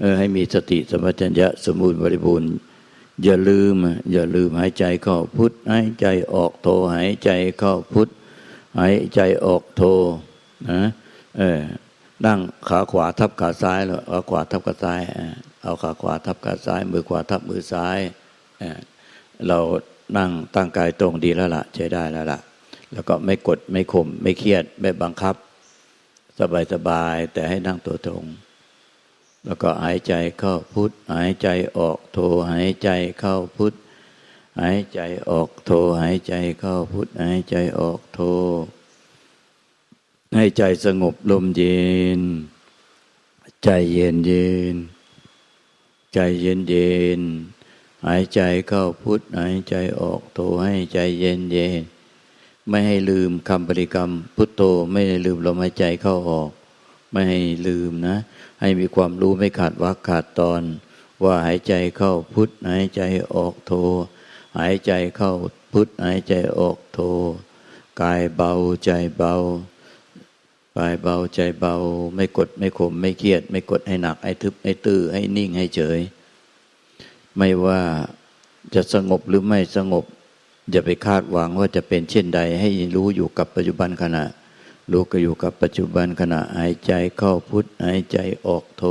เออให้มีสติสมัชัญญะสมบูรณ์บริบูรณ์ อย่าลืม อย่าลืมหายใจเข้าพุทธหายใจออกโทหายใจเข้าพุทธหายใจออกโทนะเออนั่งขาขวาทับขาซ้ายแล้วเอาขวาทับขาซ้ายเอาขาขวาทับขาซ้าย มือขวาทับมือซ้ายเรานั่งตั้งกายตรงดีแล้วล่ะใช้ได้แล้วล่ะ แล้วก็ไม่กดไม่ข่มไม่เครียดไม่บังคับ สบายสบายแต่ให้นั่งตัวตรง แล้วก็หายใจเข้าพุทธหายใจออกโทหายใจเข้าพุทธหายใจออกโทหายใจเข้าพุทธหายใจออกโทให้ใจสงบลมเย็น ใจเย็นเย็น ใจเย็นเย็น หายใจเข้าพุทธหายใจออกโทให้ใจเย็นเย็น ไม่ให้ลืมคำบริกรรมพุทโธไม่ให้ลืมลมหายใจเข้าออก ไม่ให้ลืมนะ ให้มีความรู้ไม่ขาดวักขาดตอน ว่าหายใจเข้าพุทธหายใจออกโท หายใจเข้าพุทธหายใจออกโท กายเบาใจเบากายเบาใจเบา ไม่กดไม่ข่มไม่เครียด ไม่กดให้หนักให้ทึบให้ตื้อให้นิ่งให้เฉย ไม่ว่าจะสงบหรือไม่สงบอย่าไปคาดหวังว่าจะเป็นเช่นใดให้รู้อยู่กับปัจจุบันขณะ รู้ก็อยู่กับปัจจุบันขณะหายใจเข้าพุทหายใจออกโท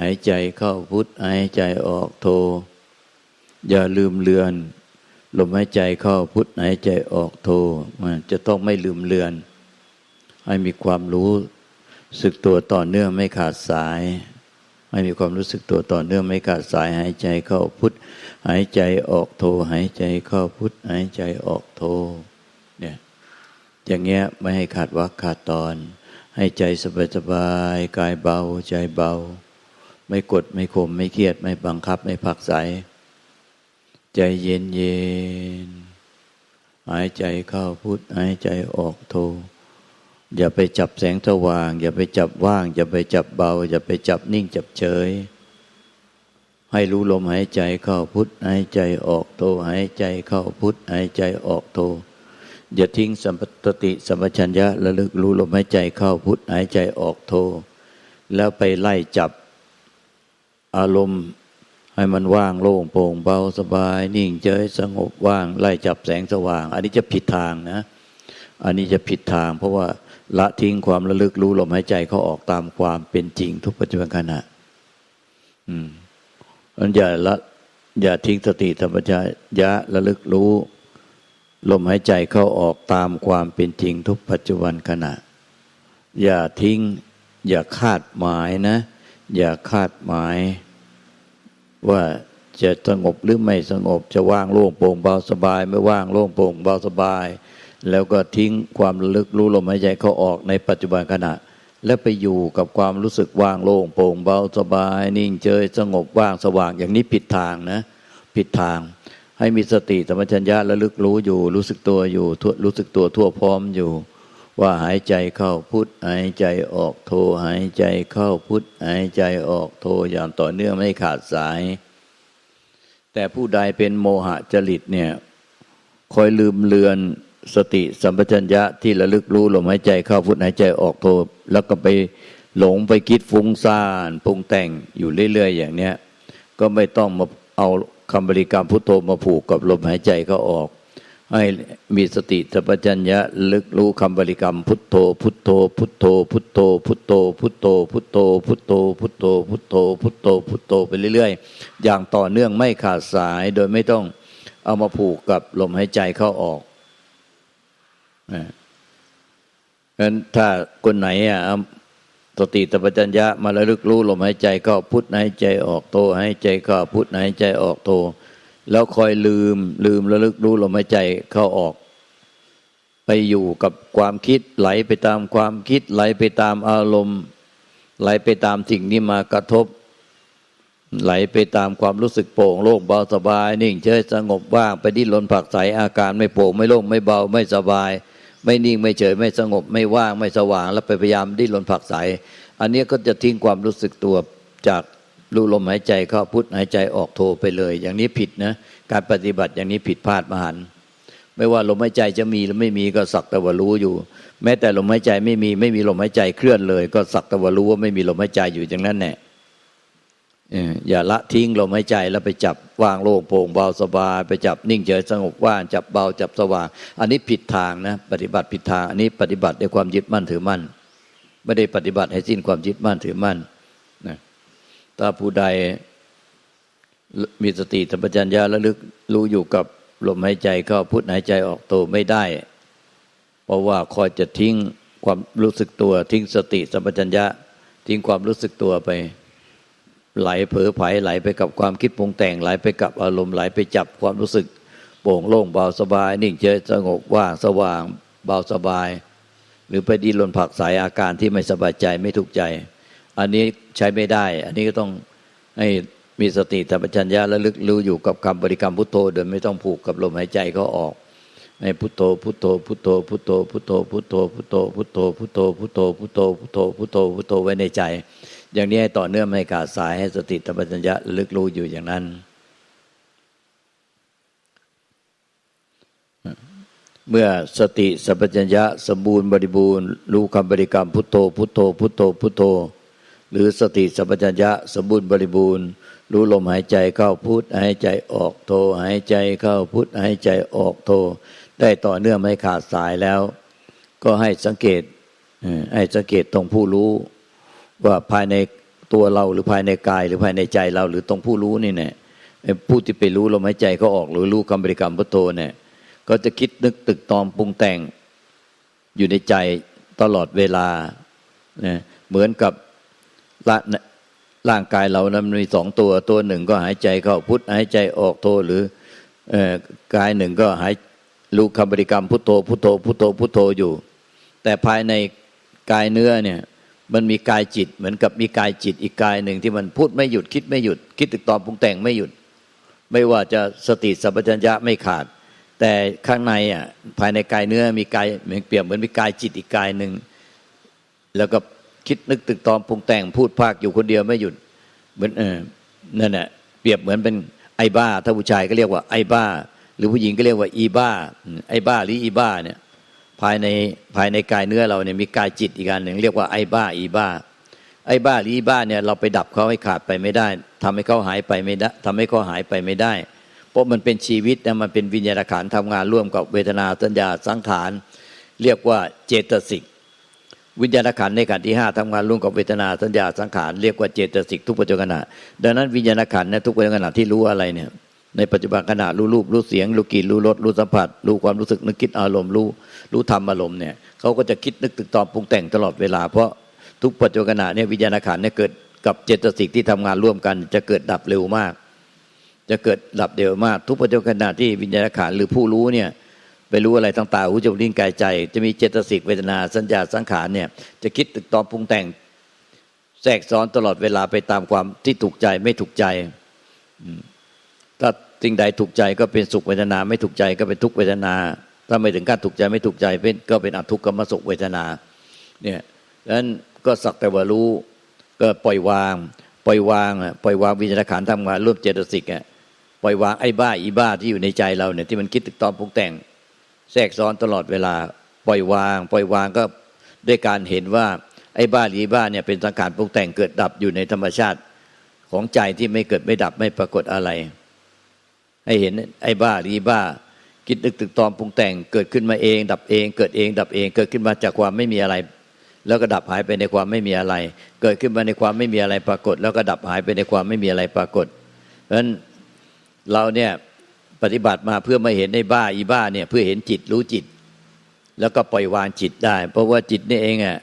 หายใจเข้าพุทหายใจออกโท อย่าลืมเลือน ลมหายใจเข้าพุทหายใจออกโทมันจะต้องไม่ลืมเลือน ให้มีความรู้สึกตัวต่อเนื่องไม่ขาดสายให้มีความรู้สึกตัวต่อเนื่องไม่ขาดสายหายใจเข้าพุทหายใจออกโท หายใจเข้าพุทหายใจออกโท อย่างเงี้ยไม่ให้ขาดวักขาดตอน ให้ใจสบายสบายกายเบาใจเบา ไม่กดไม่ข่มไม่เครียด ไม่บังคับไม่ผักใส ใจเย็นเย็นหายใจเข้าพุทหายใจออกโท อย่าไปจับแสงสว่าง อย่าไปจับว่าง อย่าไปจับเบา อย่าไปจับนิ่งจับเฉย ให้รู้ลมหายใจเข้าพุทหายใจออกโทหายใจเข้าพุทหายใจออกโท อย่าทิ้งสัมปตติสัมปชัญญะระลึกรู้ลมหายใจเข้าพุทหายใจออกโท แล้วไปไล่จับอารมณ์ให้มันว่างโล่งโปร่งเบาสบาย นิ่งเฉยสงบว่างไล่จับแสงสว่าง อันนี้จะผิดทางนะ อันนี้จะผิดทาง เพราะว่าละทิ้งความระลึกรู้ลมหายใจเขาออกตามความเป็นจริงทุกปัจจุบันขณะอืมอันอย่าละอย่าทิ้งสติธรรมชายะระลึกรู้ ลมหายใจเข้าออกตามความเป็นจริงทุกปัจจุบันขณะ อย่าทิ้ง อย่าคาดหมายนะ อย่าคาดหมาย ว่าจะสงบหรือไม่สงบจะว่างโล่งโปร่งเบาสบาย ไม่ว่างโล่งโปร่งเบาสบาย แล้วก็ทิ้งความลึกรู้ลมหายใจเขาออกในปัจจุบันขณะ แล้วไปอยู่กับความรู้สึกว่างโล่งโปร่งเบาสบาย นิ่งเฉยสงบว่างสว่างอย่างนี้ผิดทางนะ ผิดทาง ให้มีสติสมัชัญญะระลึกรู้อยู่ รู้สึกตัวอยู่รู้สึกตัวทั่วพร้อมอยู่ ว่าหายใจเข้าพุทหายใจออกโทหายใจเข้าพุทหายใจออกโทอย่างต่อเนื่องไม่ขาดสาย แต่ผู้ใดเป็นโมหะจริตเนี่ยคอยลืมเลือนสติสัมปชัญญะที่ระลึกรู้ลมหายใจเข้าพุทหายใจออกโทแล้วก็ไปหลงไปคิดฟุ้งซ่านปรุงแต่งอยู่เรื่อย ๆ อย่างเนี้ยก็ไม่ต้องมาเอา คำบริกรรมพุทโธมาผูกกับลมหายใจเขาออก ให้มีสติสัมปชัญญะลึกรู้คำบริกรรมพุทโธ พุทโธ พุทโธ พุทโธ พุทโธ พุทโธ พุทโธ พุทโธ พุทโธ พุทโธ พุทโธ พุทโธไปเรื่อยๆ อย่างต่อเนื่องไม่ขาดสายโดยไม่ต้องเอามาผูกกับลมหายใจเข้าออกงั้นถ้าคนไหนอะ สติตปัญญะมาระลึกรู้ลมหายใจเข้าพุทหายใจออกโทหายใจเข้าพุทหายใจออกโทแล้วคอยลืมลืมระลึกรู้ลมหายใจเข้าออก ไปอยู่กับความคิดไหลไปตามความคิดไหลไปตามอารมณ์ ไหลไปตามสิ่งที่มากระทบ ไหลไปตามความรู้สึกโปร่งโล่งเบาสบาย นิ่งเฉยสงบว่างไปดิ้นรนผักใสอาการไม่โปร่งไม่โล่งไม่เบาไม่สบาย ไม่นิ่งไม่เฉยไม่สงบไม่ว่างไม่สว่าง แล้วไปพยายามดิ้นรนผักใสอันนี้ก็จะทิ้งความรู้สึกตัวจากรู้ลมหายใจเข้าพุทหายใจออกโทไปเลย อย่างนี้ผิดนะการปฏิบัติอย่างนี้ผิดพลาดมหันไม่ว่าลมหายใจจะมีหรือไม่มีก็สักแต่ว่ารู้อยู่ แม้แต่ลมหายใจไม่มีไม่มีลมหายใจเคลื่อนเลย ก็สักแต่ว่ารู้ว่าไม่มีลมหายใจอยู่อย่างนั้นแน่ อย่าละทิ้งลมหายใจแล้วไปจับวางโล่งโปร่งเบาสบายไปจับนิ่งเฉยสงบว่างจับเบาจับสว่าง อันนี้ผิดทางนะปฏิบัติผิดทางอันนี้ปฏิบัติด้วยความยึดมั่นถือมั่น ไม่ได้ปฏิบัติให้สิ้นความยึดมั่นถือมั่นนะถ้าผู้ใดมีสติสัมปชัญญะระลึกรู้อยู่กับลมหายใจเข้าพุทหายใจออกโตไม่ได้ เพราะว่าคอยจะทิ้งความรู้สึกตัวทิ้งสติสัมปชัญญะทิ้งความรู้สึกตัวไป ไหลเผลอไผไหลไปกับความคิดปรุงแต่งไหลไปกับอารมณ์ไหลไปจับความรู้สึก โปร่งโล่งเบาสบาย นิ่งเฉยสงบว่างสว่างเบาสบาย หรือไปดีลนรนผักสายอาการที่ไม่สบายใจไม่ถูกใจ อันนี้ใช้ไม่ได้ อันนี้ก็ต้องให้มีสติสัมปชัญญะและลึกรู้อยู่กับคำบริกรรมพุทโธโดยไม่ต้องผูกกับลมหายใจเขาออกให้พุทโธพุทโธพุทโธพุทโธพุทโธพุทโธพุทโธพุทโธพุทโธพุทโธพุทโธพุทโธพุทโธพุทโธไว้ในใจ อย่างนี้ให้ต่อเนื่องไม่ขาดสายให้สติตัมปชัญญะลึกรู้อยู่อย่างนั้น เมื่อสติสัมปชัญญะสมบูรณ์บริบูรณ์รู้คำบริกรรมพุทโธ พุทโธ พุทโธ พุทโธ หรือสติสัมปชัญญะสมบูรณ์บริบูรณ์ รู้ลมหายใจเข้าพุทหายใจออกโทหายใจเข้าพุทหายใจออกโทได้ต่อเนื่องไม่ขาดสายแล้ว ก็ให้สังเกตให้สังเกตตรงผู้รู้ ว่าภายในตัวเราหรือภายในกาย หรือภายในใจเรา หรือตรงผู้รู้นี่เนี่ยผู้ที่ไปรู้ลมหายใจก็ออกหรือรู้คำบริกรรมพุทโธเนี่ย ก็จะคิดนึกตึกตอมปรุงแต่งอยู่ในใจตลอดเวลาเนี่ยเหมือนกับร่างกายเรานั้นมีสองตัวตัวหนึ่งก็หายใจเข้าพุทหายใจออกโทหรือกายหนึ่งก็หายรู้คำบริกรรมพุทโธพุทโธพุทโธพุทโธอยู่ แต่ภายในกายเนื้อเนี่ย มันมีกายจิตเหมือนกับมีกายจิตอีกกายหนึ่งที่มันพูดไม่หยุดคิดไม่หยุด คิดตึกตอปรุงแต่งไม่หยุด ไม่ว่าจะสติสัพพัญญะไม่ขาด แต่ข้างในอะภายในกายเนื้อมีกายเหมือนเปรียบเหมือนมีกายจิตอีกกายหนึ่งแล้วก็คิดนึกตึกตอปรุงแต่งพูดภาคอยู่คนเดียวไม่หยุดเหมือนเออนั่นแหละเปรียบเหมือนเป็นไอ้บ้าถ้าผู้ชายก็เรียกว่าไอ้บ้า หรือผู้หญิงก็เรียกว่าอีบ้าไอ้บ้าหรืออีบ้าเนี่ย ภายในภายในกายเนื้อเราเนี่ยมีกายจิตอีกอันหนึ่งเรียกว่าไอ้บ้าอีบ้า ไอ้บ้าหรืออีบ้าเนี่ยเราไปดับเขาให้ขาดไปไม่ได้ทำให้เขาหายไปไม่ได้ทำให้เขาหายไปไม่ได้ เพราะมันเป็นชีวิตนะมันเป็นวิญญาณขันทำงานร่วมกับเวทนาสัญญาสังขารเรียกว่าเจตสิกวิญญาณขันในขันที่ห้าทำงานร่วมกับเวทนาสัญญาสังขารเรียกว่าเจตสิกทุกปัจจุบันดังนั้นวิญญาณขันเนี่ยทุกปัจจุบันที่รู้อะไรเนี่ย ในปัจจุบันขณะรู้รูปรู้เสียง รู้กลิ่นรู้รสรู้สัมผัส รู้ความรู้สึกนึกคิดอารมณ์รู้รู้ธรรมอารมณ์เนี่ยเขาก็จะคิดนึกตึกตอบปรุงแต่งตลอดเวลา เพราะทุกปัจจุบันขณะเนี่ยวิญญาณขันเนี่ยเกิดกับเจตสิกที่ทำงานร่วมกัน จะเกิดดับเร็วมาก จะเกิดดับเร็วมาก ทุกปัจจุบันขณะที่วิญญาณขันหรือผู้รู้เนี่ยไปรู้อะไรต่างๆหูจมูกลิ้นกายใจ จะมีเจตสิกเวทนาสัญญาสังขารเนี่ยจะคิดตึกตอบปรุงแต่งแทรกซ้อนตลอดเวลาไปตามความที่ถูกใจไม่ถูกใจถ้า สิ่งใดถูกใจก็เป็นสุขเวทนา ไม่ถูกใจก็เป็นทุกเวทนา ถ้าไม่ถึงการถูกใจไม่ถูกใจเป็นก็เป็นอทุกขมสุขเวทนาเนี่ยดังนั้นก็สักแต่ว่ารู้ก็ปล่อยวาง ปล่อยวางปล่อยวางวิญญาณขันทำงานร่วมเจตสิกอะปล่อยวางไอ้บ้าอีบ้าที่อยู่ในใจเราเนี่ยที่มันคิดตึกตอนปรุงแต่ง แทรกซ้อนตลอดเวลา ปล่อยวาง ปล่อยวางก็ด้วยการเห็นว่าไอ้บ้าอีบ้าเนี่ยเป็นสังขารปรุงแต่งเกิดดับอยู่ในธรรมชาติของใจที่ไม่เกิดไม่ดับไม่ปรากฏอะไร ให้เห็นไอ้บ้ารีบ้า คิดตึกตึกตอมปรุงแต่งเกิดขึ้นมาเอง ดับเอง เกิดเอง ดับเอง เกิดขึ้นมาจากความไม่มีอะไร แล้วก็ดับหายไปในความไม่มีอะไร เกิดขึ้นมาในความไม่มีอะไรปรากฏ แล้วก็ดับหายไปในความไม่มีอะไรปรากฏ เพราะฉะนั้นเราเนี่ยปฏิบัติมาเพื่อไม่เห็นในบ้าอีบ้าเนี่ยเพื่อเห็นจิตรู้จิต แล้วก็ปล่อยวางจิตได้ เพราะว่าจิตนี่เองอะ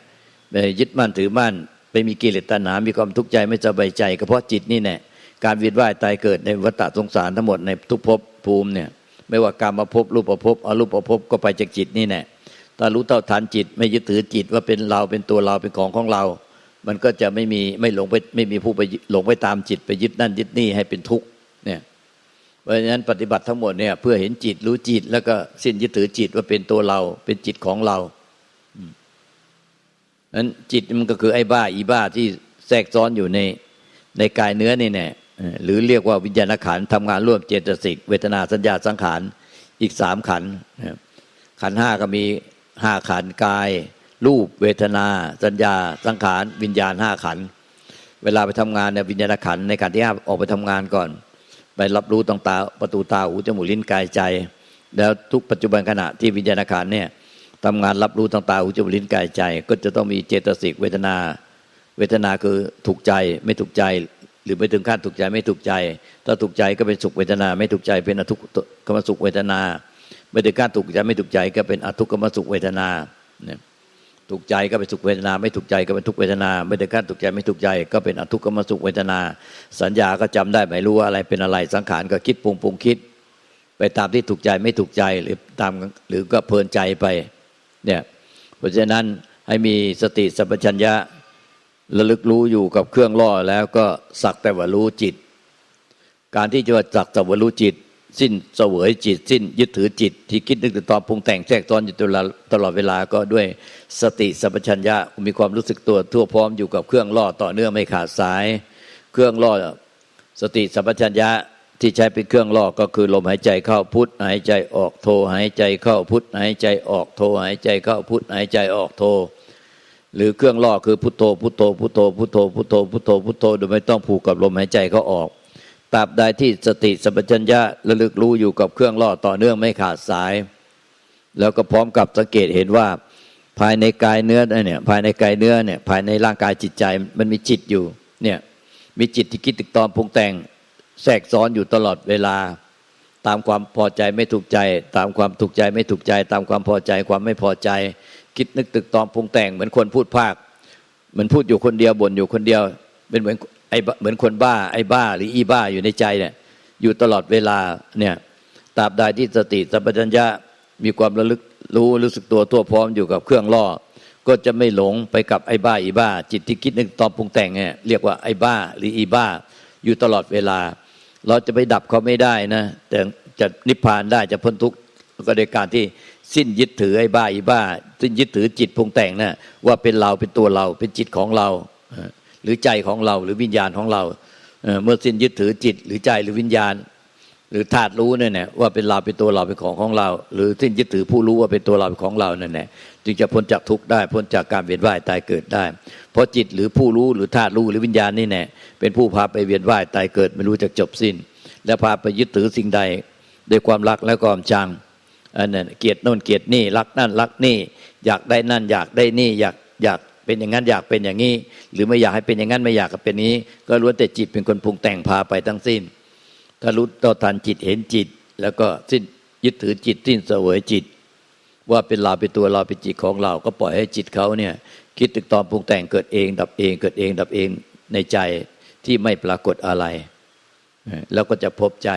ยึดมั่นถือมั่นไปมีกิเลสตัณหา มีความทุกข์ใจไม่สบายใจก็เพราะจิตนี่แน่ การเวียนว่ายตายเกิดในวัฏสงสารทั้งหมดในทุกภพภูมิเนี่ย ไม่ว่าการมาพบรูปประพบอรูปประพบก็ไปจากจิตนี่แน่ถ้ารู้เท่าทันจิต ไม่ยึดถือจิตว่าเป็นเราเป็นตัวเราเป็นของของเรา มันก็จะไม่มีไม่หลงไปไม่มีผู้ไปหลงไปตามจิตไปยึดนั่นยึดนี่ให้เป็นทุกข์เนี่ยเพราะฉะนั้นปฏิบัติทั้งหมดเนี่ยเพื่อเห็นจิตรู้จิตแล้วก็สิ้นยึดถือจิตว่าเป็นตัวเรา เป็นจิตของเรานั้นจิตมันก็คือไอ้บ้าอีบ้าที่แทรกซ้อนอยู่ในในกายเนื้อนี่แน่ หรือเรียกว่าวิญญาณขันทำงานร่วมเจตสิกเวทนาสัญญาสังขารอีกสามขันขันห้าก็มีห้าขันกาย รูปเวทนา สัญญา สังขารวิญญาณห้าขัน เวลาไปทำงานเนี่ยวิญญาณขันในการที่ห้าออกไปทำงานก่อน ไปรับรู้ตรงตาประตูตาหูจมูกลิ้นกายใจ แล้วทุกปัจจุบันขณะที่วิญญาณขันเนี่ยทำงานรับรู้ตรงตาหูจมูกลิ้นกายใจ ก็จะต้องมีเจตสิกเวทนา เวทนาคือถูกใจไม่ถูกใจ รือไม่ถึงขั้นถูกใจไม่ถูกใจ ถ้าถูกใจก็เป็นสุขเวทนา ไม่ถูกใจเป็นอทุกขมสุขเวทนา ไม่ถึงขั้นถูกใจไม่ถูกใจก็เป็นอทุกขมสุขเวทนาเนี่ยถูกใจก็เป็นสุขเวทนา ไม่ถูกใจก็เป็นทุกเวทนา ไม่ถึงขั้นถูกใจไม่ถูกใจ ก็เป็นอทุกขมสุขเวทนา สัญญาก็จำได้ไม่รู้ว่าอะไรเป็นอะไรสังขารก็คิดปรุงปรุงคิด ไปตามที่ถูกใจไม่ถูกใจหรือตามหรือก็เพลินใจไปเนี่ยเพราะฉะนั้นให้มีสติสัมปชัญญะ ระลึกรู้อยู่กับเครื่องล่อแล้วก็สักแต่ว่ารู้จิต การที่จะสักแต่ว่ารู้จิต สิ้นเสวยจิต สิ้นยึดถือจิต ที่คิดนึกถึงตอนปรุงแต่งแทรกซ้อนอยู่ตลอดตลอดเวลาก็ด้วยสติสัมปชัญญะมีความรู้สึกตัวทั่วพร้อมอยู่กับเครื่องล่อต่อเนื่องไม่ขาดสาย เครื่องล่อสติสัมปชัญญะที่ใช้เป็นเครื่องล่อก็คือลมหายใจเข้าพุทหายใจออกโทหายใจเข้าพุทหายใจออกโทหายใจเข้าพุทหายใจออกโท หรือเครื่องล่อคือพุทโธพุทโธพุทโธพุทโธพุทโธพุทโธพุทโธโดยไม่ต้องผูกกับลมหายใจเขาออกตราบใดที่สติสัมปชัญญะระลึกรู้อยู่กับเครื่องล่อต่อเนื่องไม่ขาดสาย แล้วก็พร้อมกับสังเกตเห็นว่า ภายในกายเนื้อเนี่ยภายในกายเนื้อเนี่ยภายในร่างกายจิตใจมันมีจิตอยู่เนี่ยมีจิตที่คิดตึกตอมปรุงแต่งแทรกซ้อนอยู่ตลอดเวลา ตามความพอใจไม่ถูกใจ ตามความถูกใจไม่ถูกใจ ตามความพอใจความไม่พอใจ คิดนึกตึกตอมปรุงแต่งเหมือนคนพูดภาคเหมือนพูดอยู่คนเดียวบ่นอยู่คนเดียว เป็นเหมือนไอ้เหมือนคนบ้าไอ้บ้าหรืออีบ้าอยู่ในใจเนี่ยอยู่ตลอดเวลาเนี่ยตราบใดที่สติสัมปชัญญะมีความระลึกรู้รู้สึกตัวทั่วพร้อมอยู่กับเครื่องล่อ ก็จะไม่หลงไปกับไอ้บ้าอีบ้า จิตที่คิดนึกตอมปรุงแต่งเนี่ยเรียกว่าไอ้บ้าหรืออีบ้า อยู่ตลอดเวลา เราจะไปดับเขาไม่ได้นะ แต่จะนิพพานได้จะพ้นทุกข์ก็โดยการที่ สิ้นยึดถือไอ้บ้าอีบ้า สิ้นยึดถือจิตปรุงแต่งนะ่ะว่าเป็นเราเป็นตัวเรา เป็นจิตของเรา หรือใจของเราหรือวิญญาณของเราเมื่อสิ้นยึดถือจิต หรือใจหรือวิญญาณ หรือธาตุรู้เนี่ยนะว่าเป็นเราเป็นตัวเราเป็นของของเรา หรือสิ้นยึดถือผู้รู้ว่าเป็นตัวเราเป็นของเรานั่นแหละจึงจะพ้นจากทุกข์ได้พ้นจากการเวียนว่ายตายเกิดได้ เพราะจิตหรือผู้รู้หรือธาตุรู้หรือวิญญาณนี่แน่เป็นผู้พาไปเวียนว่ายตายเกิดไม่รู้จะจบสิ้น และพาไปยึดถือสิ่งใดด้วยความรักและความชัง อันนั้นเกียรติโน่นเกียรตินี่รักนั่นรักนี่ อยากได้นั่นอยากได้นี่อยากอยากเป็นอย่างนั้นอยากเป็นอย่างนี้ หรือไม่อยากให้เป็นอย่างนั้นไม่อยากเป็นนี้ ก็ล้วนแต่จิตเป็นคนปรุงแต่งพาไปทั้งสิ้น ถ้ารู้ต่อทันจิตเห็นจิต แล้วก็สิ้นยึดถือจิตสิ้นเสวยจิต ว่าเป็นเราเป็นตัวเราเป็นจิตของเรา ก็ปล่อยให้จิตเขาเนี่ยคิดตึกตอมปรุงแต่งเกิดเอง ดับเองเกิดเองดับเองในใจที่ไม่ปรากฏอะไร แล้วก็จะพบใจ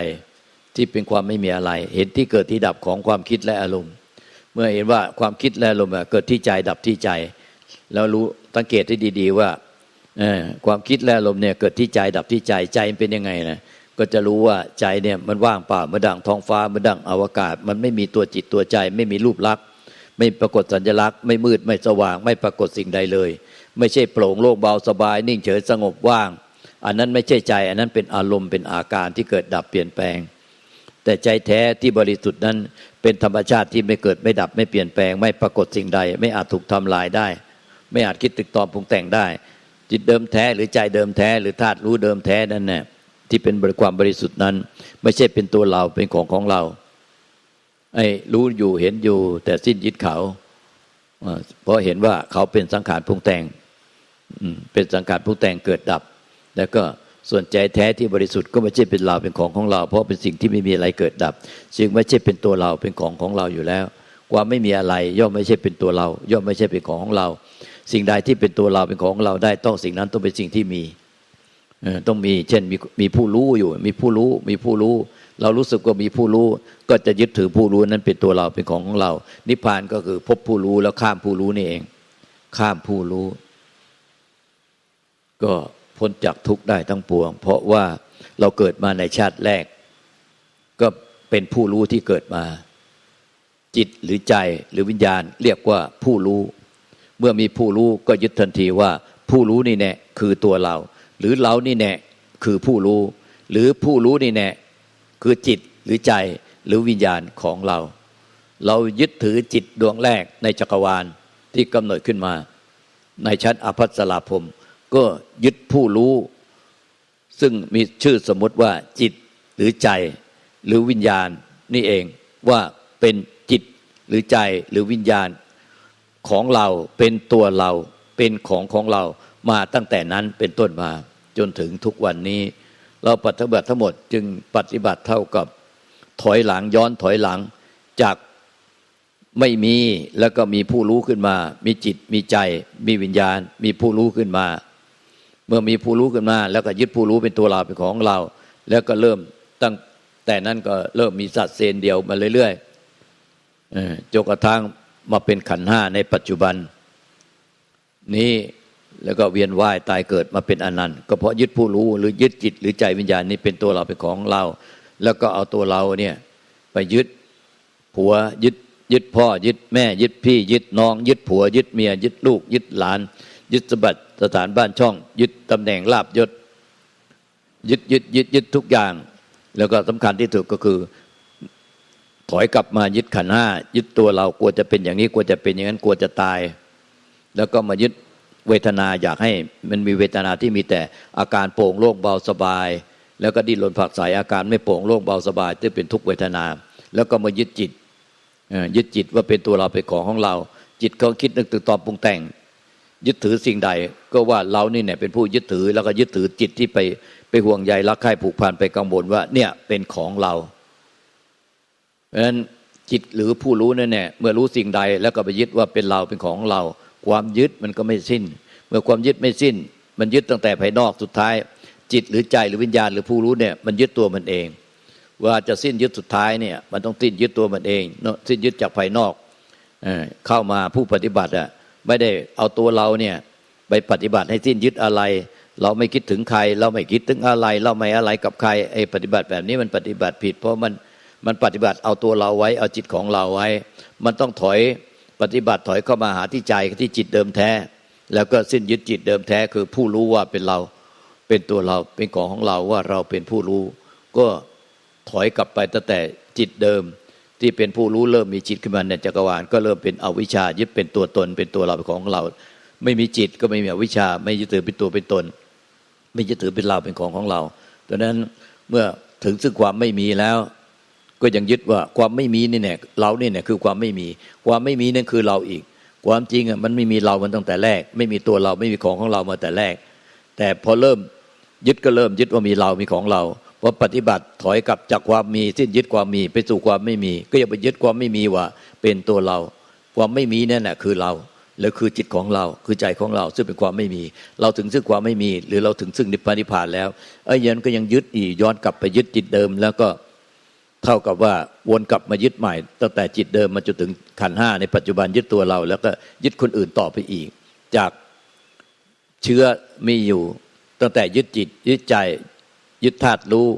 ที่เป็นความไม่มีอะไร เห็นที่เกิดที่ดับของความคิดและอารมณ์ เมื่อเห็นว่าความคิดและอารมณ์เกิดที่ใจดับที่ใจ แล้วรู้สังเกตให้ดีๆว่าความคิดและอารมณ์เนี่ยเกิดที่ใจดับที่ใจใจเป็นยังไงนะก็จะรู้ว่าใจเนี่ยมันว่างเปล่ามันดังท้องฟ้ามันดังอวกาศ มันไม่มีตัวจิตตัวใจ ไม่มีรูปลักษณ์ ไม่ปรากฏสัญลักษณ์ ไม่มืดไม่สว่าง ไม่ปรากฏสิ่งใดเลย ไม่ใช่โปร่งโล่งเบาสบาย นิ่งเฉยสงบว่าง อันนั้นไม่ใช่ใจ อันนั้นเป็นอารมณ์เป็นอาการที่เกิดดับเปลี่ยนแปลง แต่ใจแท้ที่บริสุทธิ์นั้น เป็นธรรมชาติที่ไม่เกิดไม่ดับไม่เปลี่ยนแปลง ไม่ปรากฏสิ่งใด ไม่อาจถูกทำลายได้ ไม่อาจคิดตึกตอมปรุงแต่งได้ จิตเดิมแท้หรือใจเดิมแท้หรือธาตุรู้เดิมแท้นั่นแน่ที่เป็นบริความบริสุทธิ์นั้น ไม่ใช่เป็นตัวเราเป็นของของเราไอ้รู้อยู่เห็นอยู่ แต่สิ้นยึดเขาเพราะเห็นว่าเขาเป็นสังขารพุงแต่งเป็นสังขารพุงแต่งเกิดดับ แล้วก็ ส่วนใจแท้ที่บริสุทธิ์ก็ไม่ใช่เป็นเราเป็นของของเรา เพราะเป็นสิ่งที่ไม่มีอะไรเกิดดับ จึงไม่ใช่เป็นตัวเราเป็นของของเราอยู่แล้วความไม่มีอะไรย่อมไม่ใช่เป็นตัวเรา ย่อมไม่ใช่เป็นของของเรา สิ่งใดที่เป็นตัวเราเป็นของเราได้ต้องสิ่งนั้นต้องเป็นสิ่งที่มีต้องมีเช่นมีมีผู้รู้อยู่ มีผู้รู้มีผู้รู้ เรารู้สึกว่ามีผู้รู้ ก็จะยึดถือผู้รู้นั้นเป็นตัวเราเป็นของของเรา นิพพานก็คือพบผู้รู้แล้วข้ามผู้รู้นี่เอง ข้ามผู้รู้ ก็ พ้นจากทุกข์ได้ทั้งปวง เพราะว่าเราเกิดมาในชาติแรก ก็เป็นผู้รู้ที่เกิดมา จิตหรือใจหรือวิญญาณ เรียกว่าผู้รู้ เมื่อมีผู้รู้ก็ยึดทันทีว่า ผู้รู้นี่แน่คือตัวเรา หรือเรานี่แน่คือผู้รู้ หรือผู้รู้นี่แน่คือจิตหรือใจหรือวิญญาณของเรา เรายึดถือจิตดวงแรกในจักรวาลที่กำเนิดขึ้นมา ในชั้นอภัสราพรม ก็ยึดผู้รู้ ซึ่งมีชื่อสมมติว่าจิตหรือใจหรือวิญญาณนี่เองว่าเป็นจิตหรือใจหรือวิญญาณของเราเป็นตัวเราเป็นของของเรามาตั้งแต่นั้นเป็นต้นมาจนถึงทุกวันนี้ เราปฏิบัติทั้งหมดจึงปฏิบัติเท่ากับถอยหลังย้อนถอยหลังจากไม่มีแล้วก็มีผู้รู้ขึ้นมา มีจิตมีใจ มีวิญญาณ มีผู้รู้ขึ้นมา เมื่อมีผู้รู้ขึ้นมา แล้วก็ยึดผู้รู้เป็นตัวเราเป็นของเรา แล้วก็เริ่มตั้งแต่นั้นก็เริ่มมีสัตว์เซนเดียวมาเรื่อยๆจนกระทั่งมาเป็นขันห้าในปัจจุบัน นี้แล้วก็เวียนว่ายตายเกิดมาเป็นอนันต์ก็เพราะยึดผู้รู้หรือยึดจิตหรือใจวิญญาณนี้เป็นตัวเราเป็นของเรา แล้วก็เอาตัวเราเนี่ยไปยึดผัวยึดยึดพ่อ ยึดแม่ ยึดพี่ ยึดน้อง ยึดผัว ยึดเมีย ยึดลูก ยึดหลาน ยึดสมบัติ สถานบ้านช่อง ยึดตำแหน่งลาบยศยึดยึดยึดยึดทุกอย่าง แล้วก็สำคัญที่สุดก็คือ ถอยกลับมายึดขันห้ายึดตัวเรากลัวจะเป็นอย่างนี้กลัวจะเป็นอย่างนั้นกลัวจะตาย แล้วก็มายึดเวทนาอยากให้มันมีเวทนาที่มีแต่อาการโปร่งโล่งเบาสบาย แล้วก็ดิ้นรนผักสายอาการไม่โปร่งโล่งเบาสบายที่เป็นทุกเวทนา แล้วก็มายึดจิตยึดจิตว่าเป็นตัวเราเป็นของของเรา จิตเขาคิดนึกตึกตอบปรุงแต่ง ยึดถือสิ่งใด ก็ว่าเรานี่เนี่ยเป็นผู้ยึดถือแล้วก็ยึดถือจิตที่ไปไปห่วงใยรักใคร่ผูกพันไปกังวลว่า เนี่ยเป็นของเราเพราะฉะนั้นจิตหรือผู้รู้นั่นแน่เมื่อรู้สิ่งใดแล้วก็ไปยึดว่าเป็นเราเป็นของเรา ความยึดมันก็ไม่สิ้น เมื่อความยึดไม่สิ้น มันยึดตั้งแต่ภายนอกสุดท้าย จิตหรือใจหรือวิญญาณหรือผู้รู้เนี่ยมันยึดตัวมันเอง ว่าจะสิ้นยึดสุดท้ายเนี่ยมันต้องสิ้นยึดตัวมันเองสิ้นยึดจากภายนอกเข้ามาผู้ปฏิบัติอะ ไม่ได้เอาตัวเราเนี่ยไปปฏิบัติให้สิ้นยึดอะไร เราไม่คิดถึงใคร เราไม่คิดถึงอะไร เราไม่อะไรกับใครไอ้ปฏิบัติแบบนี้มันปฏิบัติผิด เพราะมันมันปฏิบัติเอาตัวเราไว้เอาจิตของเราไว้ มันต้องถอยปฏิบัติถอยเข้ามาหาที่ใจที่จิตเดิมแท้ แล้วก็สิ้นยึดจิตเดิมแท้คือผู้รู้ว่าเป็นเราเป็นตัวเราเป็นของของเราว่าเราเป็นผู้รู้ ก็ถอยกลับไปตั้งแต่จิตเดิม ที่เป็นผู้รู้เริ่มมีจิตขึ้นมาในจักรวาลก็เริ่มเป็นอวิชชายึดเป็นตัวตนเป็นตัวเราเป็นของเรา ไม่มีจิตก็ไม่มีอวิชชา ไม่ยึดถือเป็นตัวเป็นตน ไม่ยึดถือเป็นเราเป็นของของเราดังนั้นเมื่อถึงซึ่งความไม่มีแล้ว ก็ยังยึดว่าความไม่มีนี่เนี่ยเรานี่เนี่ยคือความไม่มี ความไม่มีนั่นคือเราอีก ความจริงอะมันไม่มีเรามันตั้งแต่แรก ไม่มีตัวเราไม่มีของของเรามาแต่แรก แต่พอเริ่มยึดก็เริ่มยึดว่ามีเรามีของเรา พอปฏิบัติถอยกลับจากความมีสิ้นยึดความมีไปสู่ความไม่มี ก็อย่าไปยึดความไม่มีว่าเป็นตัวเรา ความไม่มีนั่นแหละคือเราแล้วคือจิตของเราคือใจของเรา ซึ่งเป็นความไม่มี เราถึงซึ่งความไม่มี หรือเราถึงซึ่งนิพพานิพานแล้วไอ้ยันก็ยังยึดอีกย้อนกลับไปยึดจิตเดิม แล้วก็เท่ากับว่าวนกลับมายึดใหม่ ตั้งแต่จิตเดิมมาจนถึงขันห้าในปัจจุบันยึดตัวเรา แล้วก็ยึดคนอื่นต่อไปอีก จากเชื้อมีอยู่ ตั้งแต่ยึดจิตยึดใจ ยึดธาตุรู้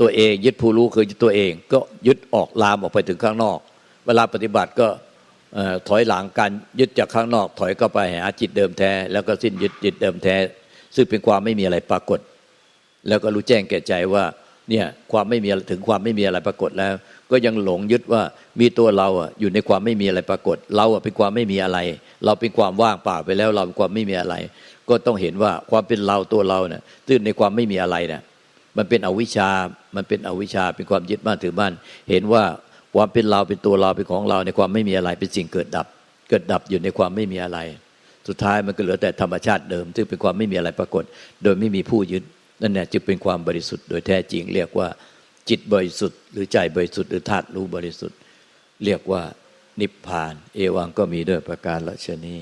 ตัวเอง ยึดผู้รู้คือยึดตัวเอง ก็ยึดออกลามออกไปถึงข้างนอก เวลาปฏิบัติก็ถอยหลังการยึดจากข้างนอก ถอยเข้าไปหาจิตเดิมแท้ แล้วก็สิ้นยึดจิตเดิมแท้ ซึ่งเป็นความไม่มีอะไรปรากฏ แล้วก็รู้แจ้งแก่ใจว่าเนี่ยความไม่มีถึงความไม่มีอะไรปรากฏแล้ว ก็ยังหลงยึดว่ามีตัวเราอะอยู่ในความไม่มีอะไรปรากฏ เราอะเป็นความไม่มีอะไร เราเป็นความว่างเปล่าไปแล้วเราเป็นความไม่มีอะไร ก็ต้องเห็นว่าความเป็นเราตัวเราเนี่ยตื่นในความไม่มีอะไรเนี่ย มันเป็นอวิชา มันเป็นอวิชาเป็นความยึดมั่นถือมั่นเห็นว่าความเป็นเราเป็นตัวเราเป็นของเราในความไม่มีอะไรเป็นสิ่งเกิดดับ เกิดดับอยู่ในความไม่มีอะไร สุดท้ายมันก็เหลือแต่ธรรมชาติเดิม ซึ่งเป็นความไม่มีอะไรปรากฏ โดยไม่มีผู้ยึดนั่นแหละจึงเป็นความบริสุทธิ์โดยแท้จริง เรียกว่าจิตบริสุทธิ์หรือใจบริสุทธิ์หรือธาตุรู้บริสุทธิ์ เรียกว่านิพพาน เอวังก็มีด้วยประการละชนี